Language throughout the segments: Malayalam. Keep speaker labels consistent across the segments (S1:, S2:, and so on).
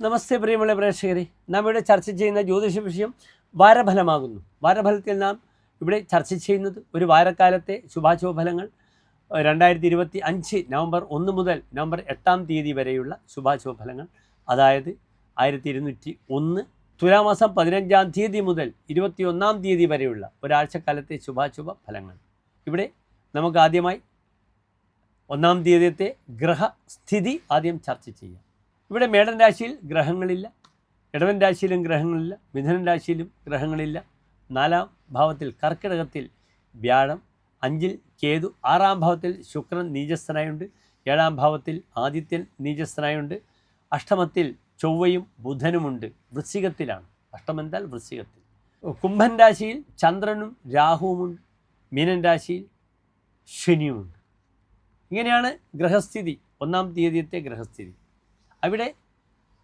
S1: നമസ്തേ പ്രിയമുള്ള പ്രേക്ഷകരെ. നാം ഇവിടെ ചർച്ച ചെയ്യുന്ന ജ്യോതിഷ വിഷയം വാരഫലമാകുന്നു. വാരഫലത്തിൽ നാം ഇവിടെ ചർച്ച ചെയ്യുന്നത് ഒരു വാരക്കാലത്തെ ശുഭാശുഭ ഫലങ്ങൾ രണ്ടായിരത്തി ഇരുപത്തി അഞ്ച് നവംബർ ഒന്ന് മുതൽ നവംബർ എട്ടാം തീയതി വരെയുള്ള ശുഭാശുഭ ഫലങ്ങൾ അതായത് ആയിരത്തി ഇരുന്നൂറ്റി ഒന്ന് തുലാമാസം പതിനഞ്ചാം തീയതി മുതൽ ഇരുപത്തി ഒന്നാം തീയതി വരെയുള്ള ഒരാഴ്ചക്കാലത്തെ ശുഭാശുഭ ഫലങ്ങൾ ഇവിടെ നമുക്ക് ആദ്യമായി ഒന്നാം തീയതിയത്തെ ഗ്രഹസ്ഥിതി ആദ്യം ചർച്ച ചെയ്യാം. ഇവിടെ മേടൻ രാശിയിൽ ഗ്രഹങ്ങളില്ല ഇടവൻ രാശിയിലും ഗ്രഹങ്ങളില്ല മിഥുനൻ രാശിയിലും ഗ്രഹങ്ങളില്ല. നാലാം ഭാവത്തിൽ കർക്കിടകത്തിൽ വ്യാഴം അഞ്ചിൽ കേതു ആറാം ഭാവത്തിൽ ശുക്രൻ നീചസ്ഥനായുണ്ട് ഏഴാം ഭാവത്തിൽ ആദിത്യൻ നീചസ്ഥനായുണ്ട് അഷ്ടമത്തിൽ ചൊവ്വയും ബുധനുമുണ്ട് വൃശ്ചികത്തിലാണ്. അഷ്ടമെന്താൽ വൃശ്ചികത്തിൽ. കുംഭൻ രാശിയിൽ ചന്ദ്രനും രാഹുവുമുണ്ട് മീനൻ രാശിയിൽ ശനിയുമുണ്ട്. ഇങ്ങനെയാണ് ഗ്രഹസ്ഥിതി ഒന്നാം തീയതിയത്തെ ഗ്രഹസ്ഥിതി. അവിടെ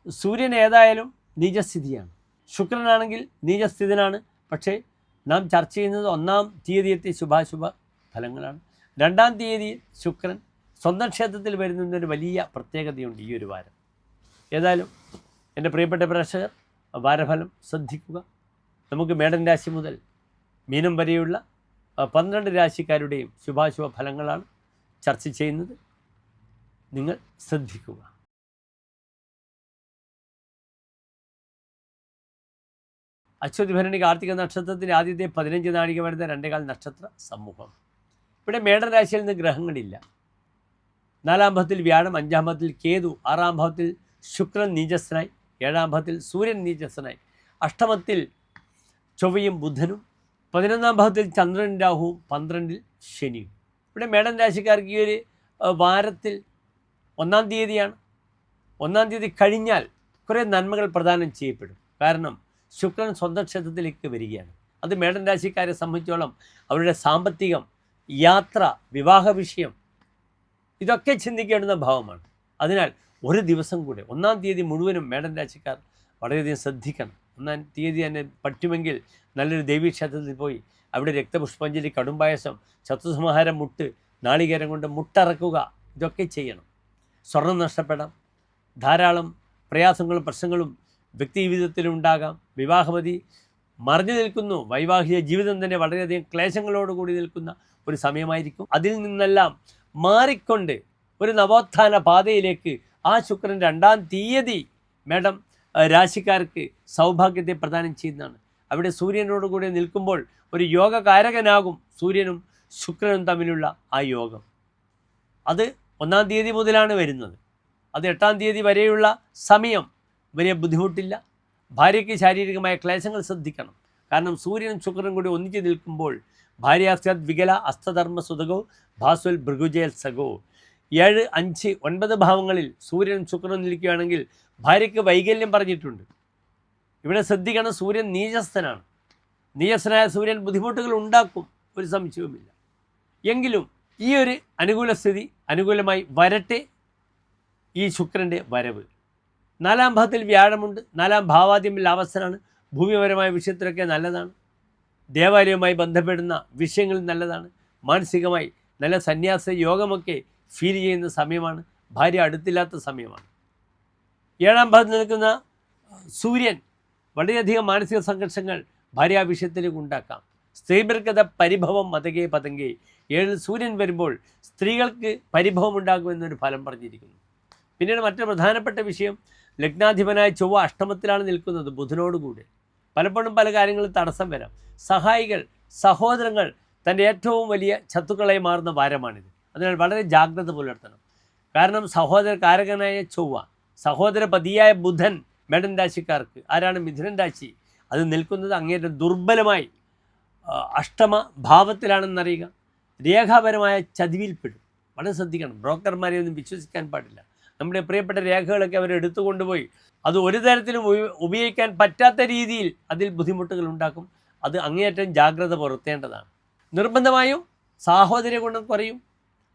S1: സൂര്യൻ ഏതായാലും നീചസ്ഥിതിയാണ്. ശുക്രനാണെങ്കിൽ നീചസ്ഥിതനാണ്. പക്ഷേ നാം ചർച്ച ചെയ്യുന്നത് ഒന്നാം തീയതിയത്തെ ശുഭാശുഭ ഫലങ്ങളാണ്. രണ്ടാം തീയതി ശുക്രൻ സ്വന്തം ക്ഷേത്രത്തിൽ വരുന്നതിനൊരു വലിയ പ്രത്യേകതയുണ്ട് ഈ ഒരു വാരം. ഏതായാലും എന്റെ പ്രിയപ്പെട്ട പ്രേക്ഷകർ വാരഫലം ശ്രദ്ധിക്കുക. നമുക്ക് മേടൻ രാശി മുതൽ മീനം വരെയുള്ള പന്ത്രണ്ട് രാശിക്കാരുടെയും ശുഭാശുഭ ഫലങ്ങളാണ് ചർച്ച ചെയ്യുന്നത്. നിങ്ങൾ ശ്രദ്ധിക്കുക. അശ്വതി ഭരണി കാർത്തിക നക്ഷത്രത്തിന്റെ ആദ്യത്തെ പതിനഞ്ച് നാഴിക വരുന്ന രണ്ടേകാൽ നക്ഷത്ര സമൂഹം. ഇവിടെ മേടരാശിയിൽ നിന്ന് ഗ്രഹങ്ങളില്ല. നാലാം ഭാവത്തിൽ വ്യാഴം അഞ്ചാം ഭാവത്തിൽ കേതു ആറാം ഭാവത്തിൽ ശുക്രൻ നീചസ്സനായി ഏഴാം ഭാവത്തിൽ സൂര്യൻ നീചസ്സനായി അഷ്ടമത്തിൽ ചൊവ്വയും ബുധനും പതിനൊന്നാം ഭാവത്തിൽ ചന്ദ്രൻ രാഹുവും പന്ത്രണ്ടിൽ ശനിയും. ഇവിടെ മേടൻ രാശിക്കാർക്ക് ഈ ഒരു വാരത്തിൽ ഒന്നാം തീയതിയാണ്. ഒന്നാം തീയതി കഴിഞ്ഞാൽ കുറേ നന്മകൾ പ്രദാനം ചെയ്യപ്പെടും. കാരണം ശുക്രൻ സ്വന്തം ക്ഷേത്രത്തിലേക്ക് വരികയാണ്. അത് മേടൻ രാശിക്കാരെ സംബന്ധിച്ചോളം അവരുടെ സാമ്പത്തികം യാത്ര വിവാഹ വിഷയം ഇതൊക്കെ ചിന്തിക്കേണ്ടുന്ന ഭാവമാണ്. അതിനാൽ ഒരു ദിവസം കൂടെ ഒന്നാം തീയതി മുഴുവനും മേടൻ രാശിക്കാർ വളരെയധികം ശ്രദ്ധിക്കണം. ഒന്നാം തീയതി തന്നെ പറ്റുമെങ്കിൽ നല്ലൊരു ദേവീക്ഷേത്രത്തിൽ പോയി അവിടെ രക്തപുഷ്പാഞ്ജലി കടുംപായസം ശത്രുസംഹാരം മുട്ട് നാളികേരം കൊണ്ട് മുട്ടറക്കുക ഇതൊക്കെ ചെയ്യണം. സ്വർണം നഷ്ടപ്പെടാം. ധാരാളം പ്രയാസങ്ങളും പ്രശ്നങ്ങളും വ്യക്തി ജീവിതത്തിലുണ്ടാകാം വിവാഹമതി മറിഞ്ഞു നിൽക്കുന്നു. വൈവാഹിക ജീവിതം തന്നെ വളരെയധികം ക്ലേശങ്ങളോട് കൂടി നിൽക്കുന്ന ഒരു സമയമായിരിക്കും. അതിൽ നിന്നെല്ലാം മാറിക്കൊണ്ട് ഒരു നവോത്ഥാന പാതയിലേക്ക് ആ ശുക്രൻ രണ്ടാം തീയതി മേഡം രാശിക്കാർക്ക് സൗഭാഗ്യത്തെ പ്രദാനം ചെയ്യുന്നതാണ്. അവിടെ സൂര്യനോടുകൂടി നിൽക്കുമ്പോൾ ഒരു യോഗകാരകനാകും സൂര്യനും ശുക്രനും തമ്മിലുള്ള ആ യോഗം. അത് ഒന്നാം തീയതി മുതലാണ് വരുന്നത്. അത് എട്ടാം തീയതി വരെയുള്ള സമയം. വലിയ ബുദ്ധിമുട്ടില്ല. ഭാര്യയ്ക്ക് ശാരീരികമായ ക്ലേശങ്ങൾ ശ്രദ്ധിക്കണം. കാരണം സൂര്യനും ശുക്രനും കൂടി ഒന്നിച്ച് നിൽക്കുമ്പോൾ ഭാര്യാസ്യത് വികല അസ്തധർമ്മ സുതകോ ഭാസ്വൽ ഭൃഗുജയൽ സഗോ ഏഴ് അഞ്ച് ഒൻപത് ഭാവങ്ങളിൽ സൂര്യനും ശുക്രനും നിൽക്കുകയാണെങ്കിൽ ഭാര്യയ്ക്ക് വൈകല്യം പറഞ്ഞിട്ടുണ്ട്. ഇവിടെ ശ്രദ്ധിക്കണം സൂര്യൻ നീചസ്ഥനാണ്. നീചസ്ഥനായ സൂര്യൻ ബുദ്ധിമുട്ടുകൾ ഉണ്ടാക്കും ഒരു സംശയവുമില്ല. എങ്കിലും ഈ ഒരു അനുകൂല സ്ഥിതി അനുകൂലമായി വരട്ടെ ഈ ശുക്രന്റെ വരവ്. നാലാം ഭാവത്തിൽ വ്യാഴമുണ്ട്. നാലാം ഭാവാദ്യമിൽ അവസരമാണ്. ഭൂമിപരമായ വിഷയത്തിലൊക്കെ നല്ലതാണ്. ദേവാലയവുമായി ബന്ധപ്പെടുന്ന വിഷയങ്ങളിൽ നല്ലതാണ്. മാനസികമായി നല്ല സന്യാസ യോഗമൊക്കെ ഫീൽ ചെയ്യുന്ന സമയമാണ്. ഭാര്യ അടുത്തില്ലാത്ത സമയമാണ്. ഏഴാം ഭാഗത്ത് നിൽക്കുന്ന സൂര്യൻ വളരെയധികം മാനസിക സംഘർഷങ്ങൾ ഭാര്യാ വിഷയത്തിലേക്ക് ഉണ്ടാക്കാം. സ്ത്രീപർക്കത പരിഭവം മതകേ പതങ്കേ ഏഴിൽ സൂര്യൻ വരുമ്പോൾ സ്ത്രീകൾക്ക് പരിഭവം ഉണ്ടാകുമെന്നൊരു ഫലം പറഞ്ഞിരിക്കുന്നു. പിന്നീട് മറ്റൊരു പ്രധാനപ്പെട്ട വിഷയം ലഗ്നാധിപനായ ചൊവ്വ അഷ്ടമത്തിലാണ് നിൽക്കുന്നത് ബുധനോടുകൂടി. പലപ്പോഴും പല കാര്യങ്ങളും തടസ്സം വരാം. സഹായികൾ സഹോദരങ്ങൾ തന്റെ ഏറ്റവും വലിയ ശത്രുക്കളായി മാറുന്ന വാരമാണിത്. അതിനാൽ വളരെ ജാഗ്രത പുലർത്തണം. കാരണം സഹോദര കാരകനായ ചൊവ്വ സഹോദരപതിയായ ബുധൻ മേടൻ രാശിക്കാർക്ക് ആരാണ് മിഥുനൻ രാശി അത് നിൽക്കുന്നത് അങ്ങേറ്റം ദുർബലമായി അഷ്ടമ ഭാവത്തിലാണെന്നറിയുക. രേഖാപരമായ ചതിവിൽപ്പെടും. വളരെ ശ്രദ്ധിക്കണം. ബ്രോക്കർമാരെ ഒന്നും വിശ്വസിക്കാൻ പാടില്ല. നമ്മുടെ പ്രിയപ്പെട്ട രേഖകളൊക്കെ അവർ എടുത്തു കൊണ്ടുപോയി അത് ഒരു തരത്തിലും ഉപ- ഉപയോഗിക്കാൻ പറ്റാത്ത രീതിയിൽ അതിൽ ബുദ്ധിമുട്ടുകൾ ഉണ്ടാക്കും. അത് അങ്ങേയറ്റം ജാഗ്രത പുലർത്തേണ്ടതാണ്. നിർബന്ധമായും സാഹോദര്യ ഗുണം കുറയും.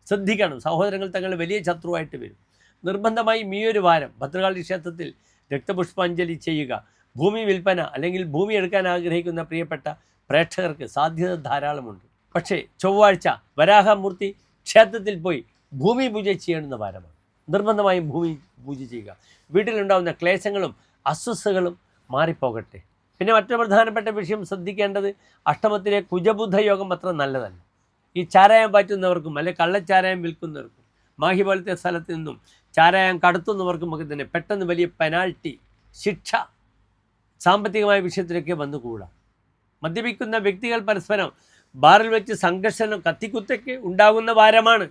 S1: ശ്രദ്ധിക്കണം. സഹോദരങ്ങൾ തങ്ങൾ വലിയ ശത്രുവായിട്ട് വരും. നിർബന്ധമായും ഈ ഒരു വാരം ഭദ്രകാളി ക്ഷേത്രത്തിൽ രക്തപുഷ്പാഞ്ജലി ചെയ്യുക. ഭൂമി വിൽപ്പന അല്ലെങ്കിൽ ഭൂമി എടുക്കാൻ ആഗ്രഹിക്കുന്ന പ്രിയപ്പെട്ട പ്രേക്ഷകർക്ക് സാധ്യത ധാരാളമുണ്ട്. പക്ഷേ ചൊവ്വാഴ്ച വരാഹമൂർത്തി ക്ഷേത്രത്തിൽ പോയി ഭൂമി പൂജ ചെയ്യണമെന്ന വാരമാണ്. നിർബന്ധമായും ഭൂമി പൂജ ചെയ്യുക. വീട്ടിലുണ്ടാകുന്ന ക്ലേശങ്ങളും അസ്വസ്ഥകളും മാറിപ്പോകട്ടെ. പിന്നെ മറ്റൊരു പ്രധാനപ്പെട്ട വിഷയം ശ്രദ്ധിക്കേണ്ടത് അഷ്ടമത്തിലെ കുജബുദ്ധ യോഗം അത്ര നല്ലതല്ല. ഈ ചാരായം പാറ്റുന്നവർക്കും അല്ലെങ്കിൽ കള്ളച്ചാരായം വിൽക്കുന്നവർക്കും മാഹി പോലത്തെ സ്ഥലത്ത് നിന്നും ചാരായം കടത്തുന്നവർക്കും ഒക്കെ തന്നെ പെട്ടെന്ന് വലിയ പെനാൾട്ടി ശിക്ഷ സാമ്പത്തികമായ വിഷയത്തിലൊക്കെ വന്നുകൂടാ. മദ്യപിക്കുന്ന വ്യക്തികൾ പരസ്പരം ബാറിൽ വെച്ച് സംഘർഷണം കത്തിക്കുത്തൊക്കെ ഉണ്ടാകുന്ന വാരമാണ്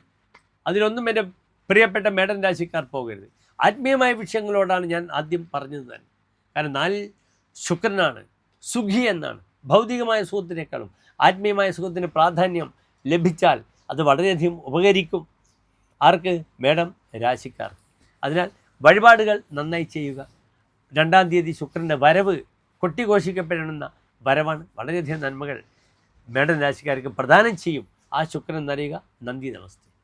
S1: അതിലൊന്നും എന്റെ പ്രിയപ്പെട്ട മേഡൻ രാശിക്കാർ പോകരുത്. ആത്മീയമായ വിഷയങ്ങളോടാണ് ഞാൻ ആദ്യം പറഞ്ഞത് തന്നെ. കാരണം നാലിൽ ശുക്രനാണ് സുഖി എന്നാണ്. ഭൗതികമായ സുഖത്തിനേക്കാളും ആത്മീയമായ സുഖത്തിന് പ്രാധാന്യം ലഭിച്ചാൽ അത് വളരെയധികം ഉപകരിക്കും. ആർക്ക്? മേഡം രാശിക്കാർ. അതിനാൽ വഴിപാടുകൾ നന്നായി ചെയ്യുക. രണ്ടാം തീയതി ശുക്രന്റെ വരവ് കൊട്ടിഘോഷിക്കപ്പെടണമെന്ന വരവാണ് വളരെയധികം നന്മകൾ മേഡം രാശിക്കാർക്ക് പ്രദാനം ചെയ്യും. ആ ശുക്രൻ എന്നറിയുക നന്ദി നമസ്തേ.